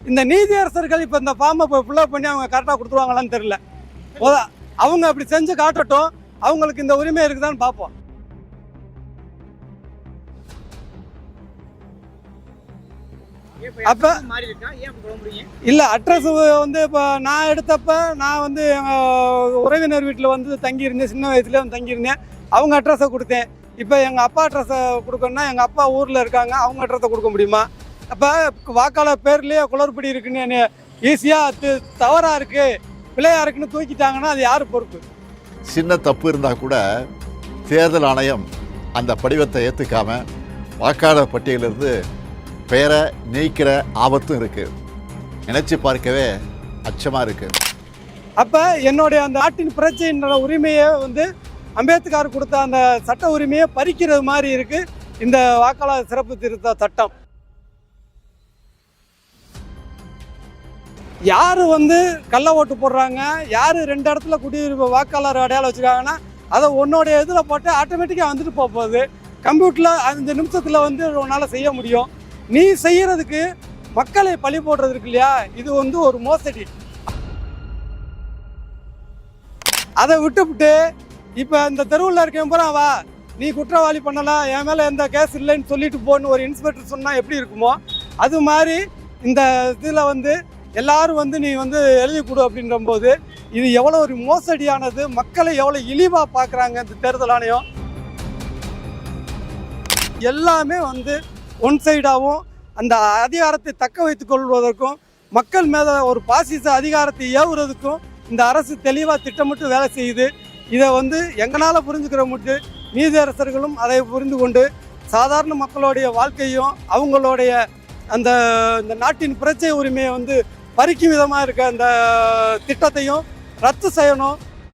இந்த நீதியரசர்கள் இப்போ இந்த ஃபார்மை இப்போ ஃபில்லப் பண்ணி அவங்க கரெக்டாக கொடுத்துருவாங்களான்னு தெரியல. அவங்க அப்படி செஞ்சு காட்டட்டும் அவங்களுக்கு இந்த உரிமை இருக்குதான்னு பார்ப்போம். அப்ப- இல்லை அட்ரஸ் வந்து இப்போ நான் எடுத்தப்ப நான் வந்து எங்கள் உறவினர் வீட்டில் வந்து தங்கியிருந்தேன் சின்ன வயசுலேயே வந்து தங்கியிருந்தேன். அவங்க அட்ரஸை கொடுத்தேன். இப்போ எங்கள் அப்பா அட்ரஸை கொடுக்கணும்னா எங்கள் அப்பா ஊரில் இருக்காங்க அவங்க அட்ரஸை கொடுக்க முடியுமா? அப்போ வாக்காளர் பேர்லேயே குளறுபடி இருக்குன்னு ஈஸியாக தவறாக இருக்குது பிள்ளையா இருக்குன்னு தூக்கிட்டாங்கன்னா அது யார் பொறுப்பு? சின்ன தப்பு இருந்தால் கூட தேர்தல் ஆணையம் அந்த படிவத்தை ஏற்றுக்காம வாக்காளர் பட்டியலிருந்து பெயரை நீக்கிற ஆபத்தும் இருக்குது நினச்சி பார்க்கவே அச்சமாக இருக்குது அப்போ என்னுடைய அந்த நாட்டின் பிரச்சனைன்ற உரிமையை வந்து அம்பேத்கர் கொடுத்த அந்த சட்ட உரிமையை பறிக்கிறது மாதிரி இருக்கு. இந்த வாக்காளர் சிறப்பு திருத்த சட்டம். யார் வந்து கள்ள ஓட்டு போடுறாங்க? யார் ரெண்டு இடத்துல குடியிருப்பு வாக்காளர் அடையாளம் வச்சுருக்காங்கன்னா அதை உன்னோடைய இதில் போட்டு ஆட்டோமேட்டிக்காக வந்துட்டு போக போகுது. கம்ப்யூட்டரில் அஞ்சு நிமிஷத்தில் வந்து உன்னால் செய்ய முடியும். நீ செய்கிறதுக்கு மக்களை பழி போடுறதுக்கு இல்லையா? இது வந்து ஒரு மோசடி. அதை விட்டுவிட்டு இப்போ இந்த தெருவில் இருக்கேன் பூரா வா நீ குற்றவாளி பண்ணலாம் என் மேலே எந்த கேஸ் இல்லைன்னு சொல்லிட்டு போன்னு ஒரு இன்ஸ்பெக்டர் சொன்னால் எப்படி இருக்குமோ? அது மாதிரி இந்த இதில் வந்து எல்லாரும் வந்து நீ வந்து எழுதி கொடு அப்படின்ற போது இது எவ்வளோ ஒரு மோசடியானது மக்களை எவ்வளோ இழிவாக பார்க்குறாங்க இந்த தேர்தல் ஆணையம். எல்லாமே வந்து ஒன் சைடாகவும் அந்த அதிகாரத்தை தக்க வைத்துக் கொள்வதற்கும் மக்கள் மேலே ஒரு பாசிச அதிகாரத்தை ஏவுறதுக்கும் இந்த அரசு தெளிவாக திட்டமிட்டு வேலை செய்யுது. இதை வந்து எங்களால் புரிஞ்சுக்கிற முட்டு நீதியரசர்களும் அதை புரிந்து கொண்டு சாதாரண மக்களுடைய வாழ்க்கையும் அவங்களுடைய அந்த இந்த நாட்டின் பிரச்சனை உரிமையை வந்து பறிக்கும் விதமாக இருக்க அந்த திட்டத்தையும் ரத்து செய்யணும்.